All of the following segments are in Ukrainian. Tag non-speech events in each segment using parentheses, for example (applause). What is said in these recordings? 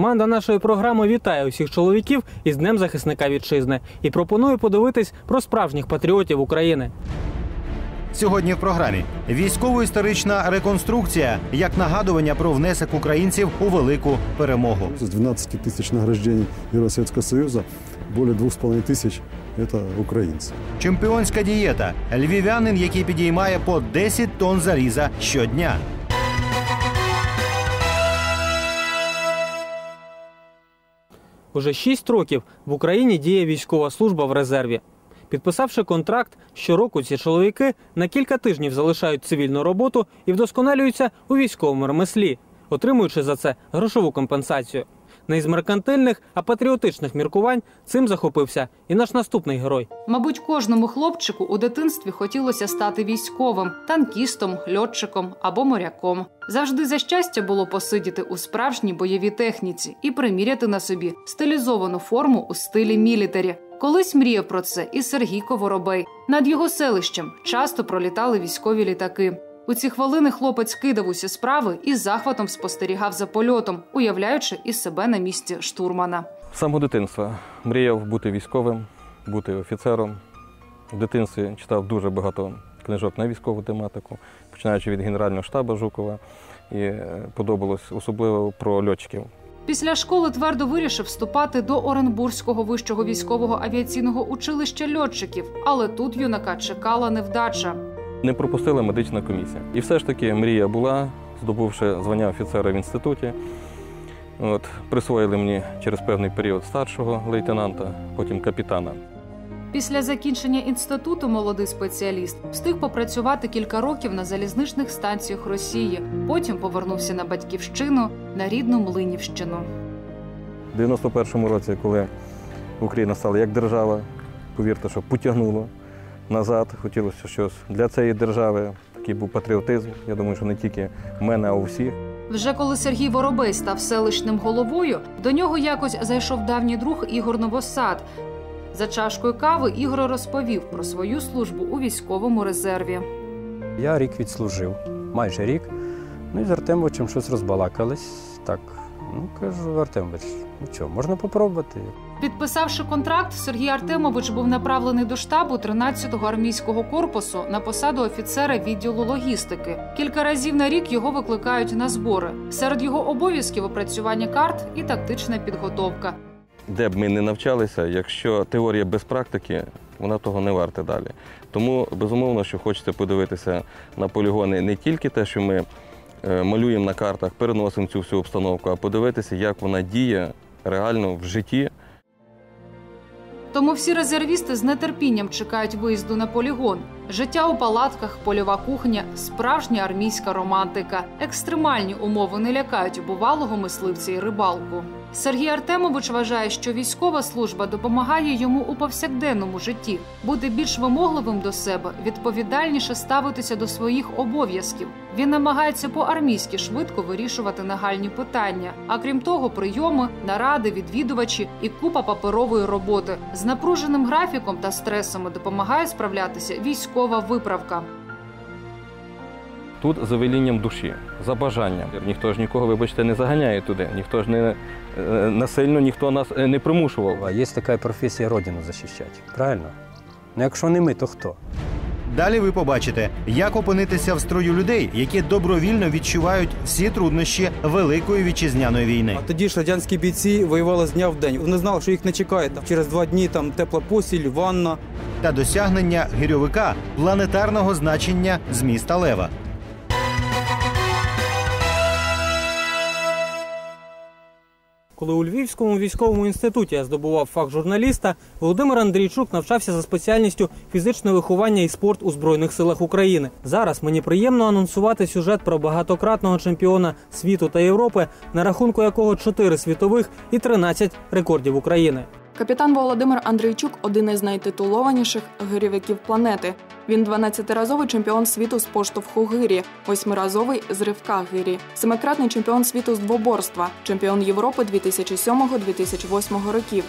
Команда нашої програми вітає усіх чоловіків із Днем захисника вітчизни і пропонує подивитись про справжніх патріотів України. Сьогодні в програмі військово-історична реконструкція як нагадування про внесок українців у велику перемогу. Из 12 тысяч награждений Героя Советского Союза более 2,5 тысяч – это украинцы. Чемпіонська дієта. Львів'янин, який підіймає по 10 тонн заліза щодня. Уже 6 років в Україні діє військова служба в резерві. Підписавши контракт, щороку ці чоловіки на кілька тижнів залишають цивільну роботу і вдосконалюються у військовому ремеслі, отримуючи за це грошову компенсацію. Не із меркантильних, а патріотичних міркувань цим захопився і наш наступний герой. Мабуть, кожному хлопчику у дитинстві хотілося стати військовим, танкістом, льотчиком або моряком. Завжди за щастя було посидіти у справжній бойовій техніці і приміряти на собі стилізовану форму у стилі мілітарі. Колись мріяв про це і Сергій Коворобей. Над його селищем часто пролітали військові літаки. У ці хвилини хлопець кидав усі справи і захватом спостерігав за польотом, уявляючи із себе на місці штурмана. З самого дитинства мріяв бути військовим, бути офіцером. В дитинстві читав дуже багато книжок на військову тематику, починаючи від Генерального штабу Жукова. І е, подобалось особливо про льотчиків. Після школи твердо вирішив вступати до Оренбурзького вищого військового авіаційного училища льотчиків, але тут юнака чекала невдача. Не пропустила медична комісія. І все ж таки мрія була, здобувши звання офіцера в інституті. От, присвоїли мені через певний період старшого лейтенанта, потім капітана. Після закінчення інституту молодий спеціаліст встиг попрацювати кілька років на залізничних станціях Росії. Потім повернувся на батьківщину на рідну Млинівщину. У 91-му році, коли Україна стала як держава, повірте, що потягнуло назад, хотілося щось для цієї держави. Такий був патріотизм. Я думаю, що не тільки в мене, а у всіх. Вже коли Сергій Воробей став селищним головою, до нього якось зайшов давній друг Ігор Новосад. За чашкою кави Ігор розповів про свою службу у військовому резерві. Я рік відслужив, майже рік. Ну і з Артемовичем щось розбалакались. Так, ну кажу, Артемович, ну що, можна попробувати. Підписавши контракт, Сергій Артемович був направлений до штабу 13-го армійського корпусу на посаду офіцера відділу логістики. Кілька разів на рік його викликають на збори. Серед його обов'язків опрацювання карт і тактична підготовка. Де б ми не навчалися, якщо теорія без практики, вона того не варта далі. Тому безумовно, що хочеться подивитися на полігони не тільки те, що ми е, малюємо на картах, переносимо цю всю обстановку, а подивитися, як вона діє реально в житті. Тому всі резервісти з нетерпінням чекають виїзду на полігон. Життя у палатках, польова кухня, справжня армійська романтика. Екстремальні умови не лякають бувалого мисливця і рибалку. Сергій Артемович вважає, що військова служба допомагає йому у повсякденному житті бути більш вимогливим до себе, відповідальніше ставитися до своїх обов'язків. Він намагається по-армійськи швидко вирішувати нагальні питання. А крім того, прийоми, наради, відвідувачі і купа паперової роботи з напруженим графіком та стресами допомагає справлятися військова виправка. Тут за велінням душі, за бажанням. Ніхто ж нікого, вибачте, не заганяє туди, ніхто ж не насильно ніхто нас е, не примушував. А є така професія родину захищати. Правильно? Ну якщо не ми, то хто? Далі ви побачите, як опинитися в строю людей, які добровільно відчувають всі труднощі великої вітчизняної війни. А тоді ж радянські бійці воювали з дня в день. Вони знали, що їх не чекає. Там через два дні там тепла посіль, ванна. та досягнення гирьовика планетарного значення з міста Лева. Коли у Львівському військовому інституті я здобував фах журналіста, Володимир Андрійчук навчався за спеціальністю фізичне виховання і спорт у Збройних силах України. Зараз мені приємно анонсувати сюжет про багатократного чемпіона світу та Європи, на рахунку якого 4 світових і 13 рекордів України. Капітан Володимир Андрійчук один із найтитулованіших гирьовиків планети. Він 12-разовий чемпіон світу з поштовху гирі, восьмиразовий з ривка гирі, семикратний чемпіон світу з двоборства, чемпіон Європи 2007-2008 років.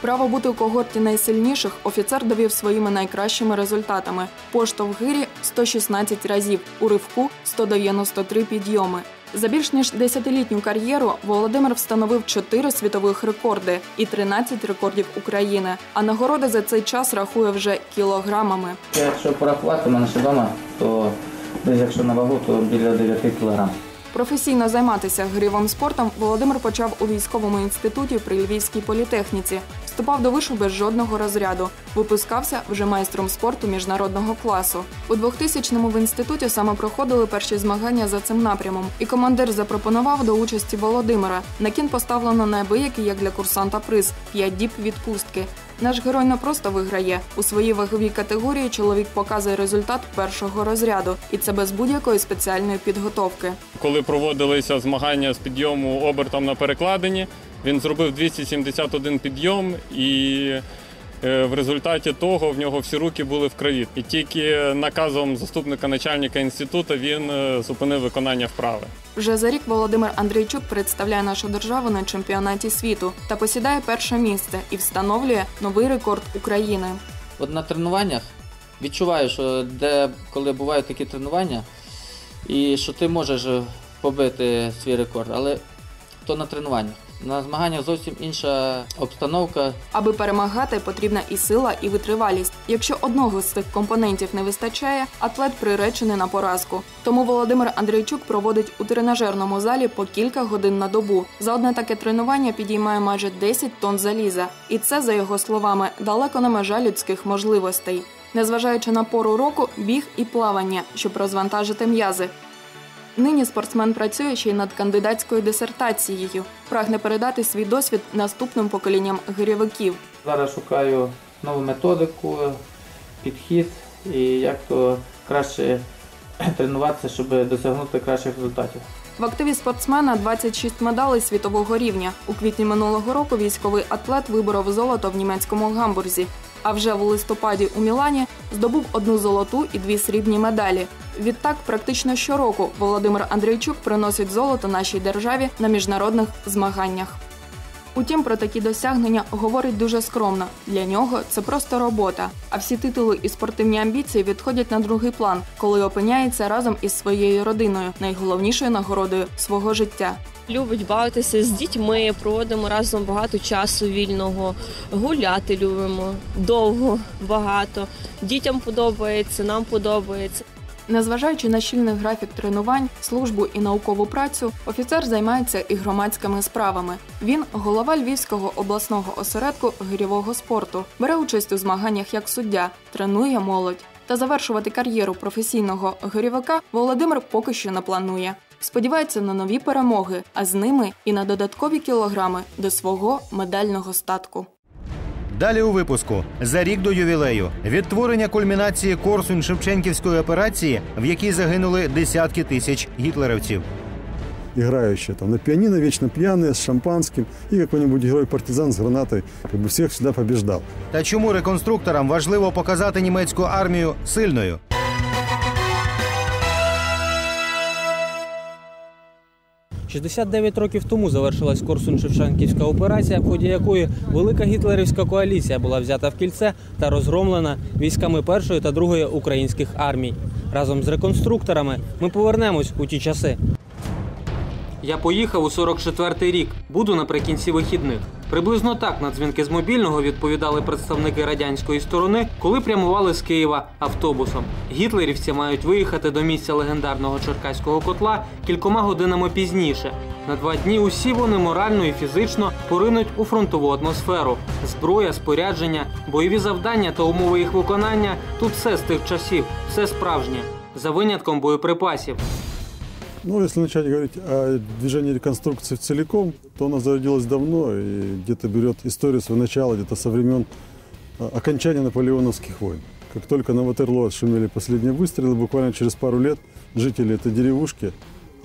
Право бути у когорті найсильніших офіцер довів своїми найкращими результатами: поштовх гирі 116 разів, у ривку 193 підйоми. За більш ніж десятилітню кар'єру Володимир встановив 4 світових рекорди і 13 рекордів України. А нагороди за цей час рахує вже кілограмами. Якщо порахувати, мене ще вдома, то десь якщо на вагу, то біля 9 кг. Професійно займатися грівим спортом Володимир почав у військовому інституті при Львівській політехніці. Вступав до вишу без жодного розряду. Випускався вже майстром спорту міжнародного класу. У 2000-му в інституті саме проходили перші змагання за цим напрямом, і командир запропонував до участі Володимира. На кін поставлено неабиякий, як для курсанта приз 5 діб відпустки. Наш герой не просто виграє у своїй ваговій категорії. Чоловік показує результат першого розряду, і це без будь-якої спеціальної підготовки. коли проводилися змагання з підйому обертом на перекладині. Він зробив 271 підйом, і е, в результаті того в нього всі руки були в крові. І тільки наказом заступника начальника інституту він е, зупинив виконання вправи. Вже за рік Володимир Андрійчук представляє нашу державу на чемпіонаті світу та посідає перше місце і встановлює новий рекорд України. От на тренуваннях відчуваю, що де коли бувають такі тренування, і що ти можеш побити свій рекорд, але то на тренуваннях. На змаганнях зовсім інша обстановка. Аби перемагати, потрібна і сила, і витривалість. Якщо одного з цих компонентів не вистачає, атлет приречений на поразку. Тому Володимир Андрійчук проводить у тренажерному залі по кілька годин на добу. За одне таке тренування підіймає майже 10 тонн заліза, і це, за його словами, далеко не межа людських можливостей. Незважаючи на пору року, біг і плавання, щоб розвантажити м'язи. Нині спортсмен працює ще й над кандидатською дисертацією. Прагне передати свій досвід наступним поколінням гирьовиків. Зараз шукаю нову методику, підхід і як то краще (clears throat) тренуватися, щоб досягнути кращих результатів. В активі спортсмена 26 медалей світового рівня. У квітні минулого року військовий атлет виборов золото в німецькому гамбурзі. А вже в листопаді у Мілані здобув одну золоту і дві срібні медалі. Відтак, практично щороку Володимир Андрійчук приносить золото нашій державі на міжнародних змаганнях. Утім, про такі досягнення говорить дуже скромно. Для нього це просто робота. А всі титули і спортивні амбіції відходять на другий план, коли опиняється разом із своєю родиною, найголовнішою нагородою свого життя. Любить бавитися з дітьми, проводимо разом багато часу вільного, гуляти любимо довго, багато. Дітям подобається, нам подобається. Незважаючи на щільний графік тренувань, службу і наукову працю, офіцер займається і громадськими справами. Він голова Львівського обласного осередку гирьового спорту, бере участь у змаганнях як суддя, тренує молодь. Та завершувати кар'єру професійного гирьовика Володимир поки що не планує. Сподівається на нові перемоги, а з ними і на додаткові кілограми до свого медального статку. Далі у випуску за рік до ювілею відтворення кульмінації Корсунь Шевченківської операції, в якій загинули десятки тисяч гітлерівців. Играющие там на пианино, вечно пьяные, с шампанским. И какой-нибудь герой-партизан с гранатой как бы всех всегда побеждал. Та чому реконструкторам важливо показати німецьку армію сильною? – 69 років тому завершилась Корсун-Шевченківська операція, в ході якої велика гітлерівська коаліція була взята в кільце та розгромлена військами першої та другої українських армій. Разом з реконструкторами ми повернемось у ті часи. Я поїхав у 44-й рік. Буду наприкінці вихідних. Приблизно так на дзвінки з мобільного відповідали представники радянської сторони, коли прямували з Києва автобусом. Гітлерівці мають виїхати до місця легендарного черкаського котла кількома годинами пізніше. На два дні усі вони морально і фізично поринуть у фронтову атмосферу. Зброя, спорядження, бойові завдання та умови їх виконання тут все з тих часів, все справжнє, за винятком боєприпасів. Ну, если начать говорить о движении реконструкции целиком, то она зародилась давно и где-то берет историю своего начала, где-то со времен а, окончания наполеоновских войн. Как только на Ватерлоо шумели последние выстрелы, буквально через пару лет жители этой деревушки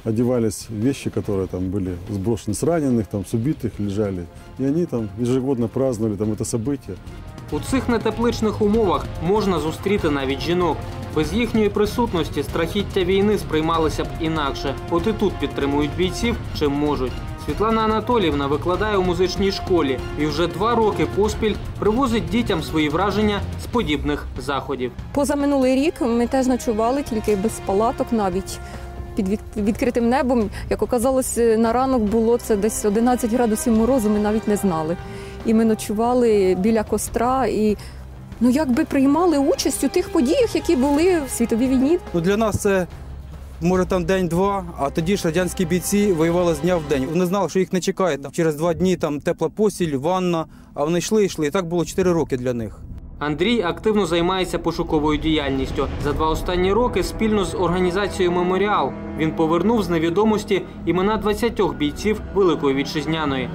одевались вещи, которые там были сброшены с раненых, там, с убитых лежали. И они там ежегодно праздновали там, это событие. У цих нетепличних умовах можна зустріти навіть жінок. Без їхньої присутності страхіття війни сприймалися б інакше. От і тут підтримують бійців чим можуть. Світлана Анатоліївна викладає у музичній школі і вже два роки поспіль привозить дітям свої враження з подібних заходів. Позаминулий рік ми теж ночували, тільки без палаток навіть під відкритим небом. Як оказалось, на ранок було це десь 11 градусів морозу, ми навіть не знали. І ми ночували біля костра і ну якби приймали участь у тих подіях, які були в світовій війні. Ну, для нас це може там день-два, а тоді ж радянські бійці воювали з дня в день. Вони знали, що їх не чекає. Там, через два дні там тепла посіль, ванна, а вони йшли, йшли. І так було 4 роки для них. Андрій активно займається пошуковою діяльністю. За два останні роки спільно з організацією Меморіал він повернув з невідомості імена 20 бійців Великої вітчизняної.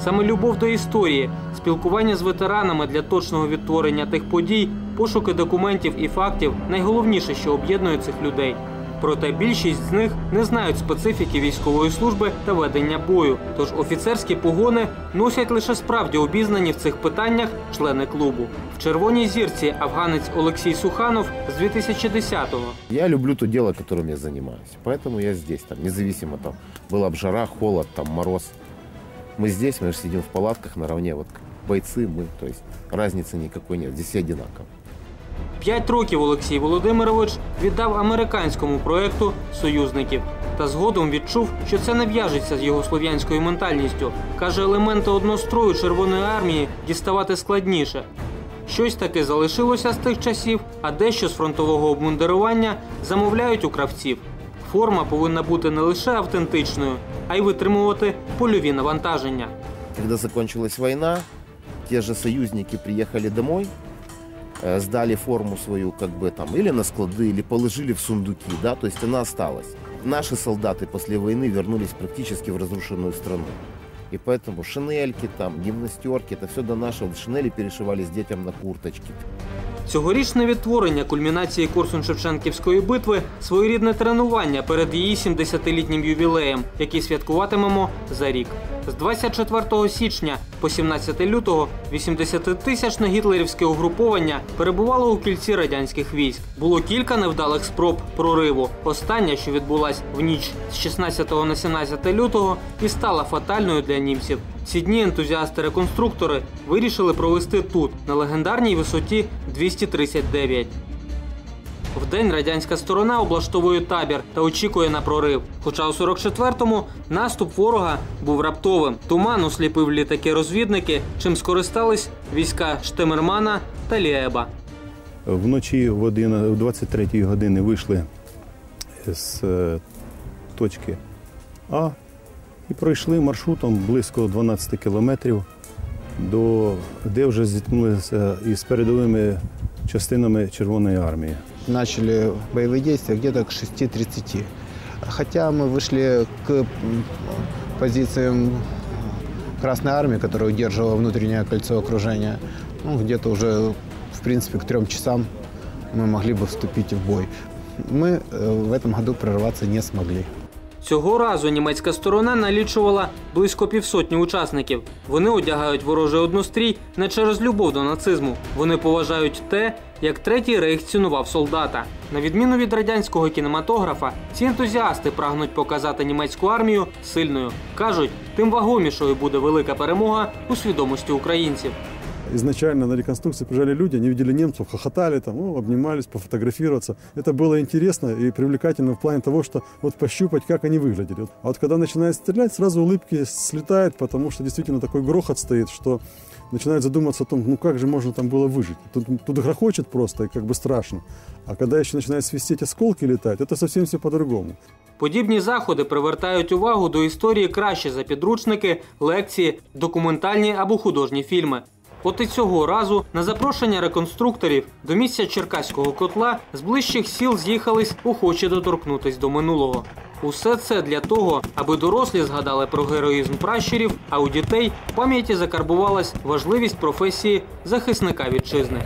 Саме любов до історії, спілкування з ветеранами для точного відтворення тих подій, пошуки документів і фактів найголовніше, що об'єднує цих людей. Проте більшість з них не знають специфіки військової служби та ведення бою. Тож офіцерські погони носять лише справді обізнані в цих питаннях члени клубу. В червоній зірці афганець Олексій Суханов з 2010-го. Я люблю то дело, которым я занимаюсь. Поэтому я здесь, там, независимо, там, была б жара, холод, там, мороз. Мы здесь, мы же сидим в палатках наравне, вот как бойцы мы, то есть разницы никакой нет, здесь все одинаково. П'ять років Олексій Володимирович віддав американському проекту союзників. Та згодом відчув, що це не в'яжеться з його слов'янською ментальністю. Каже, елементи однострою Червоної армії діставати складніше. Щось таки залишилося з тих часів, а дещо з фронтового обмундирування замовляють у кравців. Форма повинна бути не лише автентичною, а й витримувати польові навантаження. Когда закончилась война, те же союзники приехали домой, сдали форму свою как бы там или на склады, или положили в сундуки, да, то есть она осталась. Наши солдаты после войны вернулись практически в разрушенную страну. И поэтому шинельки там, гимнастерки, это все до нашего. Шинели перешивались детям на курточки. Цьогорічне відтворення кульмінації Корсун-Шевченківської битви своєрідне тренування перед її 70-літнім ювілеєм, який святкуватимемо за рік. З 24 січня по 17 лютого 80-тисячне гітлерівське угруповання перебувало у кільці радянських військ. Було кілька невдалих спроб прориву. Остання, що відбулась в ніч з 16 на 17 лютого, і стала фатальною для німців. Ці дні ентузіасти-реконструктори вирішили провести тут, на легендарній висоті 239. Вдень радянська сторона облаштовує табір та очікує на прорив. Хоча у 44-му наступ ворога був раптовим. Туман осліпив літаки-розвідники, чим скористались війська Штемермана та Ліеба. Вночі в 11 в 23 години вийшли з е, точки А і пройшли маршрутом близько 12 кілометрів, до, де вже зіткнулися із передовими частинами Червоної армії. начали боевые действия где-то к 6.30. Хотя мы вышли к м, позициям Красной Армии, которая удерживала внутреннее кольцо окружения, ну, где-то уже, в принципе, к трем часам мы могли бы вступить в бой. Мы э, в этом году прорваться не смогли. Цього разу німецька сторона налічувала близько півсотні учасників. Вони одягають ворожий однострій не через любов до нацизму. Вони поважають те, як третій рейх цінував солдата. На відміну від радянського кінематографа, ці ентузіасти прагнуть показати німецьку армію сильною. кажуть, тим вагомішою буде велика перемога у свідомості українців. Изначально на реконструкции приезжали люди, они видели немцев, хохотали, там, ну, обнимались, пофотографироваться. Это было интересно и привлекательно в плане того, что вот пощупать, как они выглядели. А вот когда начинают стрелять, сразу улыбки слетают, потому что действительно такой грохот стоит, что начинают задуматься о том, ну как же можно там было выжить. Тут, тут грохочет просто и как бы страшно. А когда еще начинают свистеть осколки летать, это совсем все по-другому. Подібні заходи привертають увагу до історії краще за підручники, лекції, документальні або художні фільми. От і цього разу на запрошення реконструкторів до місця Черкаського котла з ближчих сіл з'їхались охочі доторкнутись до минулого. Усе це для того, аби дорослі згадали про героїзм пращурів, а у дітей в пам'яті закарбувалась важливість професії захисника вітчизни.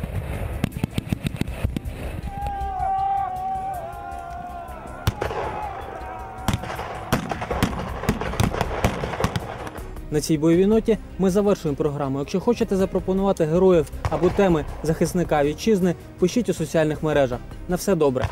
На цій бойовій ноті ми завершуємо програму. Якщо хочете запропонувати героїв або теми захисника вітчизни, пишіть у соціальних мережах. На все добре.